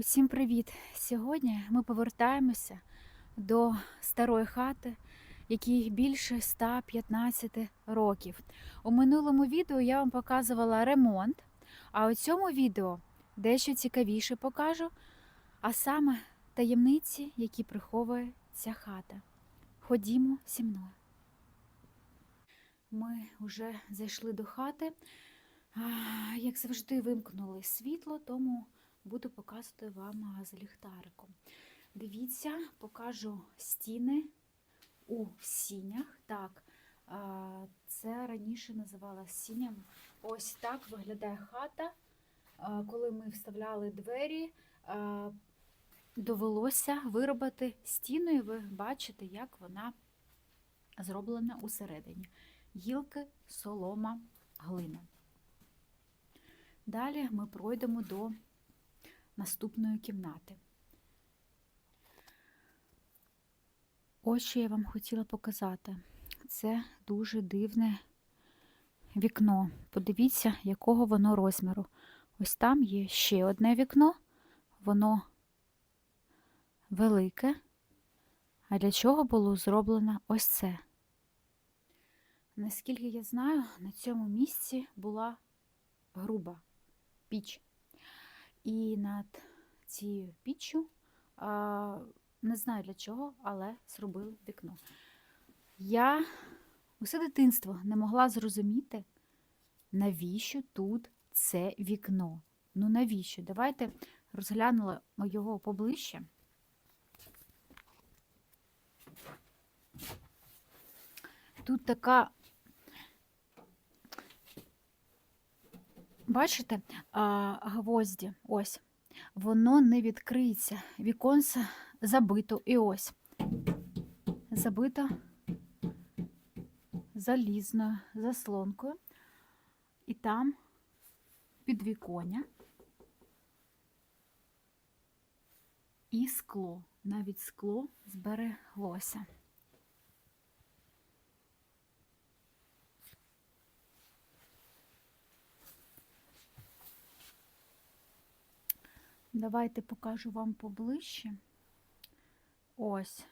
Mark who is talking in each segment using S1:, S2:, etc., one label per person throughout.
S1: Усім привіт! Сьогодні ми повертаємося до старої хати, якій більше 115 років. У минулому відео я вам показувала ремонт, а у цьому відео дещо цікавіше покажу, а саме таємниці, які приховує ця хата. Ходімо зі мною. Ми вже зайшли до хати. Як завжди, вимкнули світло, тому буду показувати вам з ліхтариком. Дивіться, покажу стіни у сінях. Так, це раніше називалося сінями. Ось так виглядає хата. Коли ми вставляли двері, довелося виробити стіну, і ви бачите, як вона зроблена усередині. Гілки, солома, глина. Далі ми пройдемо до наступної кімнати. Ось що я вам хотіла показати. Це дуже дивне вікно. Подивіться, якого воно розміру. Ось там є ще одне вікно, воно велике. А для чого було зроблено ось це? Наскільки я знаю, на цьому місці була груба піч. І над цією піччю, не знаю для чого, але зробили вікно. Я усе дитинство не могла зрозуміти, навіщо тут це вікно. Ну навіщо? Давайте розглянули його поближче. Тут така Бачите, гвозді, ось, воно не відкриється. Віконце забито і ось. Забито залізною заслонкою. І там підвіконня і скло. Навіть скло збереглося. Давайте покажу вам поближче. Ось.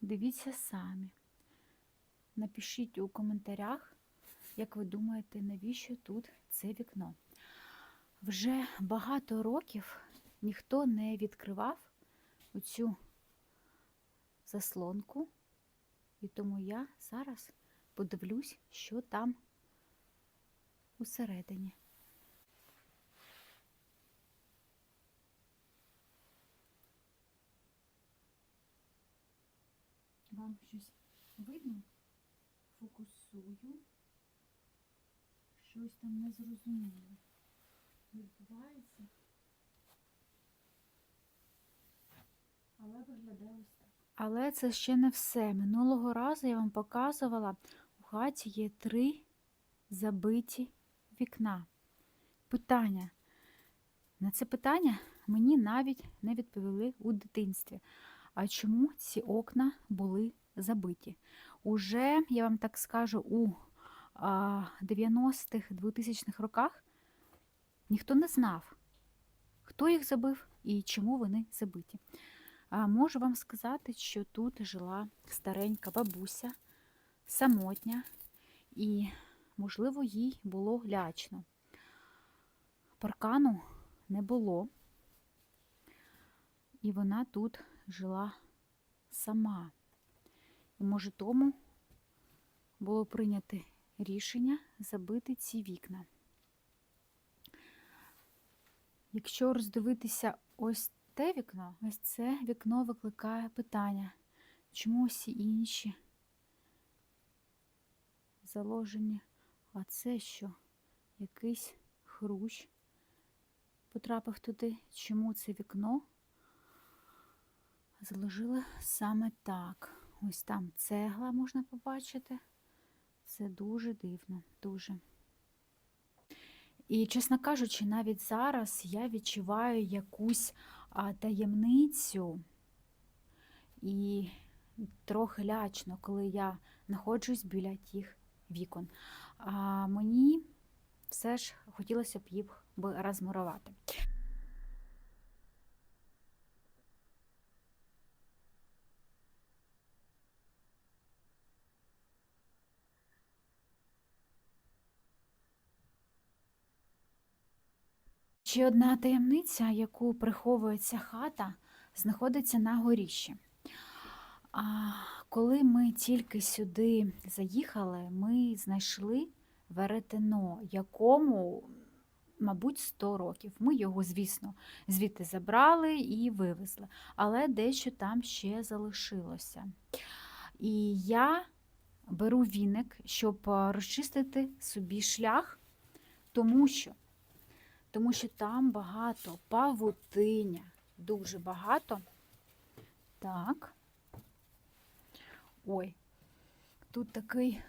S1: Дивіться самі. Напишіть у коментарях, як ви думаєте, навіщо тут це вікно. Вже багато років ніхто не відкривав оцю заслонку, і тому я зараз подивлюсь, що там усередині. Вам щось видно? Фокусую. Щось там незрозуміло відбувається. Але виглядає ось так. Але це ще не все. Минулого разу я вам показувала, у хаті є три забиті вікна. Питання. На це питання мені навіть не відповіли у дитинстві. А чому ці окна були забиті? Уже, я вам так скажу, у 90-х, 2000-х роках ніхто не знав, хто їх забив і чому вони забиті. Можу вам сказати, що тут жила старенька бабуся, самотня, і, можливо, їй було лячно. Паркану не було, і вона тут жила сама. І, може, тому було прийнято рішення забити ці вікна. Якщо роздивитися ось те вікно, ось це вікно викликає питання, чому всі інші заложені, а це що? Якийсь хрущ потрапив туди, чому це вікно заложили саме так. Ось там цегла можна побачити. Це дуже дивно, дуже. І, чесно кажучи, навіть зараз я відчуваю якусь а, таємницю і трохи лячно, коли я знаходжусь біля тих вікон. А мені все ж хотілося б їх розмурувати. Ще одна таємниця, яку приховує ця хата, знаходиться на горіщі. А коли ми тільки сюди заїхали, ми знайшли веретено, якому, мабуть, 100 років. Ми його, звісно, звідти забрали і вивезли, але дещо там ще залишилося. І я беру віник, щоб розчистити собі шлях, тому що, тому що там багато павутиння, дуже багато. Так. Ой, тут такий.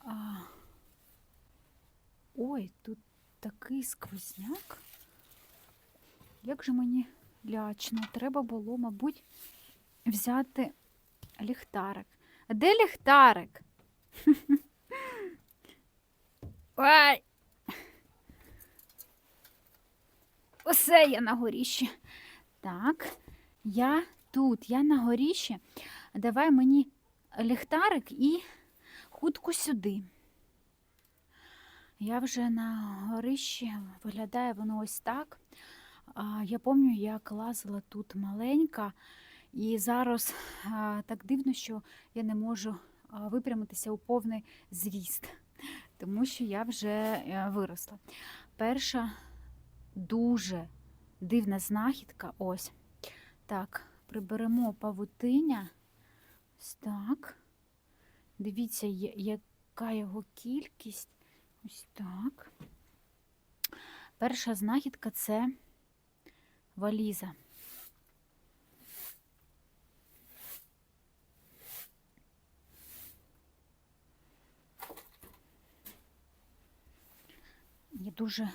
S1: А, ой, тут такий сквозняк. Як же мені лячно. Треба було, мабуть, взяти ліхтарик. А де ліхтарик? Ой! Усе я на горіщі. Так, я тут, я на горіщі. Давай мені ліхтарик і хутко сюди. Я вже на горищі, виглядає воно ось так. Я пам'ятаю, як лазила тут маленька, і зараз так дивно, що я не можу випрямитися у повний зріст, тому що я вже е, виросла. Перша дуже дивна знахідка. Ось. Так, приберемо павутиння. Ось так. Дивіться, яка його кількість. Ось так. Перша знахідка це валіза. Дуже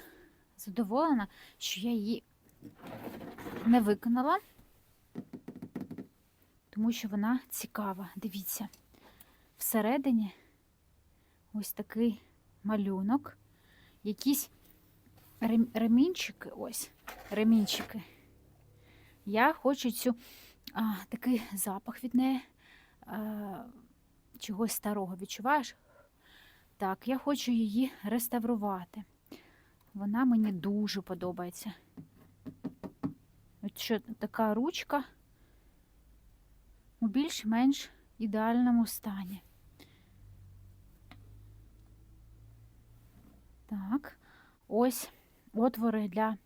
S1: задоволена, що я її не виконала, тому що вона цікава. Дивіться, всередині ось такий малюнок, якісь ремінчики, ось, ремінчики. Я хочу цю а, такий запах від неї, а, чогось старого. Відчуваєш? Так, я хочу її реставрувати. Вона мені дуже подобається. От що така ручка у більш-менш ідеальному стані. Так, ось отвори для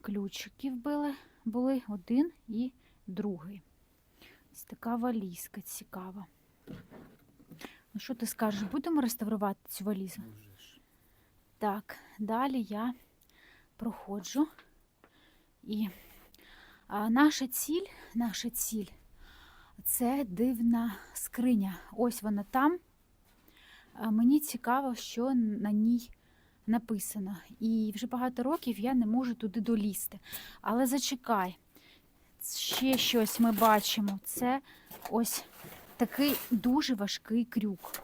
S1: ключиків були, були один і другий. Ось така валізка цікава. Ну, що ти скажеш, будемо реставрувати цю валізу? Так, далі я проходжу. І а, наша ціль, наша ціль це дивна скриня. Ось вона там. А, мені цікаво, що на ній написано. І вже багато років я не можу туди долізти. Але зачекай, ще щось ми бачимо. Це ось такий дуже важкий крюк.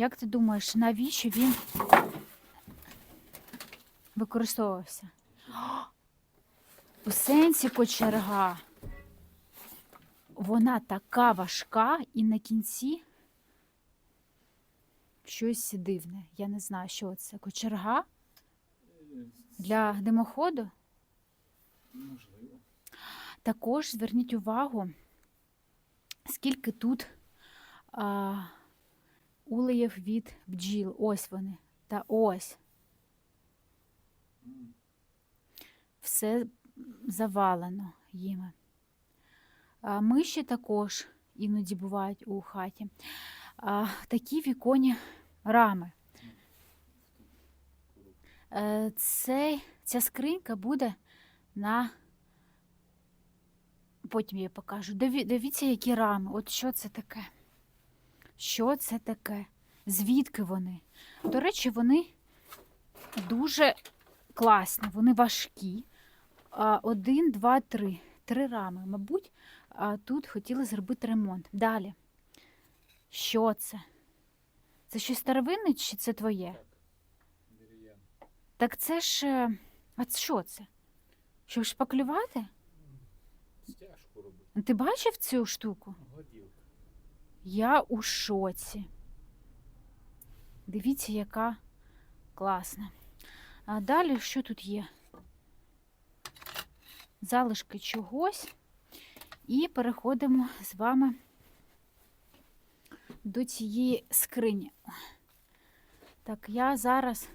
S1: Як ти думаєш, навіщо він використовувався? У сенсі кочерга. Вона така важка і на кінці щось дивне. Я не знаю, що це. Кочерга для димоходу.
S2: Можливо.
S1: Також зверніть увагу, скільки тут а, улеїв від бджіл. Ось вони. Та ось. Все завалено їми. А Миші також іноді бувають у хаті. А, Такі віконні рами. Е, Цей, ця скринька буде на. Потім я покажу. Дивіться, які рами. От що це таке? Що це таке? Звідки вони? До речі, вони дуже класні, вони важкі. Один, два, три. Три рами. Мабуть, тут хотіли зробити ремонт. Далі. Що це? Це щось старовинне чи це твоє?
S2: Так.
S1: Так це ж. е, А що це? Щоб шпаклювати?
S2: Стяжку робити.
S1: Ти бачив цю штуку?
S2: Гладілка.
S1: Я у шоці. Дивіться, яка класна. А далі що тут є? Залишки чогось. І переходимо з вами до цієї скрині. Так, я зараз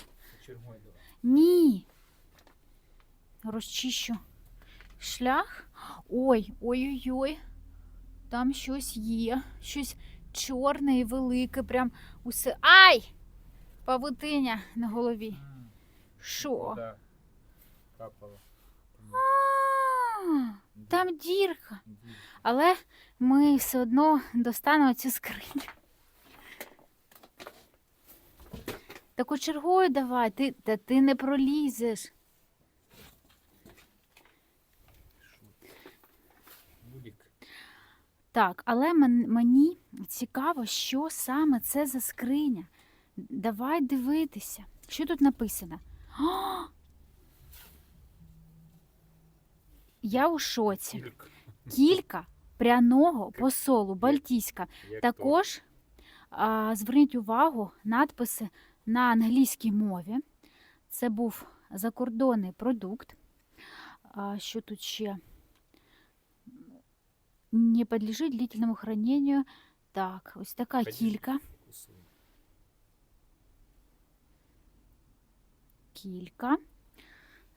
S1: ні. Розчищу шлях. Ой, ой-ой-ой. Там щось є. Щось чорне і велике. Прям усе. Ай! Павутиня на голові. Що? А, Там дірка. Але ми все одно достанемо цю скриню. Так чергою давай, ти, та ти не пролізеш. Так, але мені цікаво, що саме це за скриня. Давай дивитися. Що тут написано? А! Я у шоці.
S2: Кілька.
S1: Пряного посолу Балтійська.
S2: Як
S1: Також а, зверніть увагу надписи на англійській мові. Це був закордонний продукт. А, що тут ще? Не підлежить длительному храненню. Так, ось така кілька. Кілька.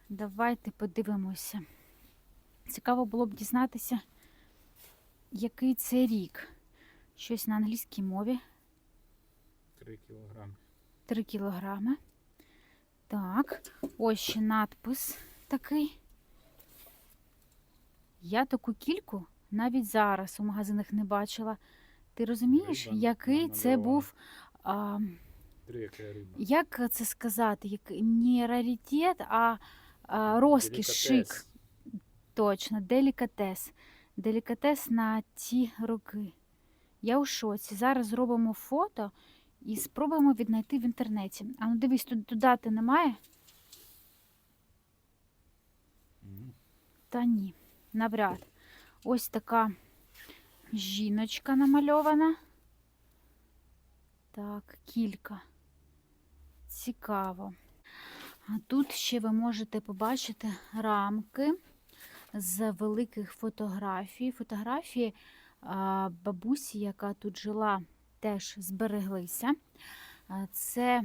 S1: Давайте подивимося. Цікаво було б дізнатися, який це рік. Щось на англійській мові.
S2: Три кілограми.
S1: 3 кілограми. Так, ось ще надпис такий. Я таку кільку навіть зараз у магазинах не бачила. Ти розумієш, який це був, а, як це сказати, як не раритет, а, а розкіш, шик. Точно, делікатес. Делікатес на ті роки. Я у шоці. Зараз зробимо фото і спробуємо віднайти в інтернеті. А ну дивись, тут, тут дати немає? Та ні, навряд. Ось така жіночка намальована. Так, кілька. Цікаво. А тут ще ви можете побачити рамки з великих фотографій. Фотографії бабусі, яка тут жила, теж збереглися. Це,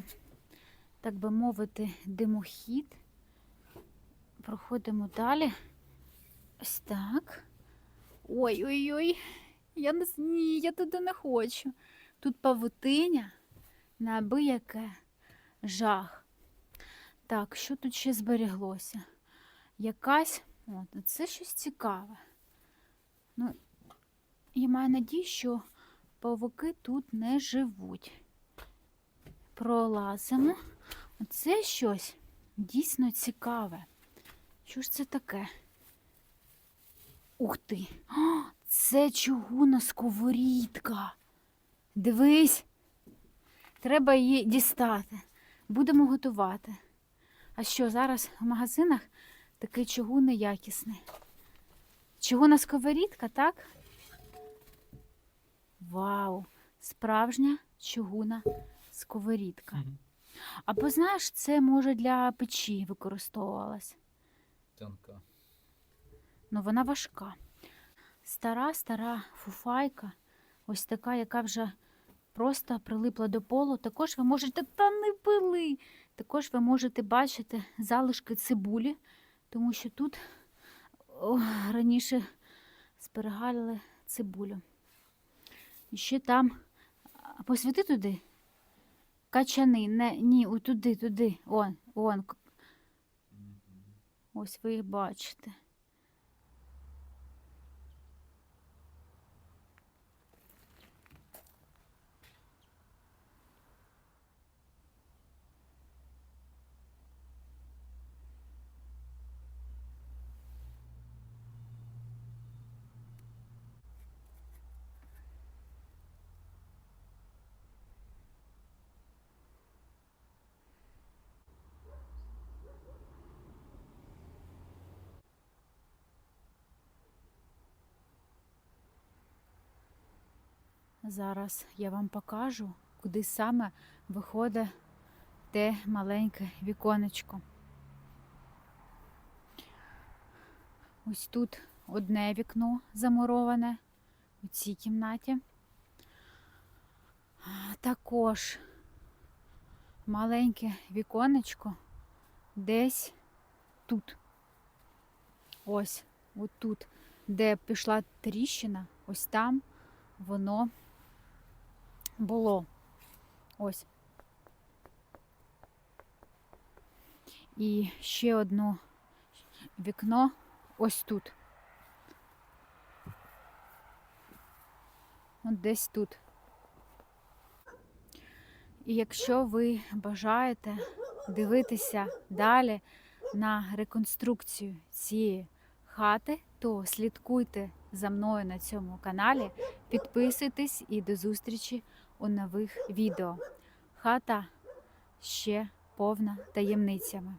S1: так би мовити, димохід. Проходимо далі. Ось так. Ой-ой-ой. Я не ні, я туди не хочу. Тут павутиня, неабияке жах. Так, що тут ще зберіглося? Якась. От, це щось цікаве. Ну, я маю надію, що павуки тут не живуть. Пролазимо. Оце щось дійсно цікаве. Що ж це таке? Ух ти! О, це чугуна сковорідка. Дивись, треба її дістати. Будемо готувати. А що, зараз в магазинах такий чугун неякісний. Чугуна сковорідка, так? Вау! Справжня чугуна сковорідка. Або знаєш, це може для печі використовувалась.
S2: Тонка.
S1: Ну, вона важка. Стара, стара фуфайка, ось така, яка вже просто прилипла до полу. Також ви можете, та не пили. Також ви можете бачити залишки цибулі, тому що тут о, раніше зберігали цибулю. І ще там посвіти туди. Качани, не, ні, туди, туди. Он, он, ось ви їх бачите. Зараз я вам покажу, куди саме виходить те маленьке віконечко. Ось тут одне вікно замуроване у цій кімнаті. Також маленьке віконечко десь тут. Ось, отут, де пішла тріщина, ось там воно було. Ось. І ще одно вікно ось тут. От десь тут. І якщо ви бажаєте дивитися далі на реконструкцію цієї хати, то слідкуйте за мною на цьому каналі, підписуйтесь і до зустрічі у нових відео. Хата ще повна таємницями.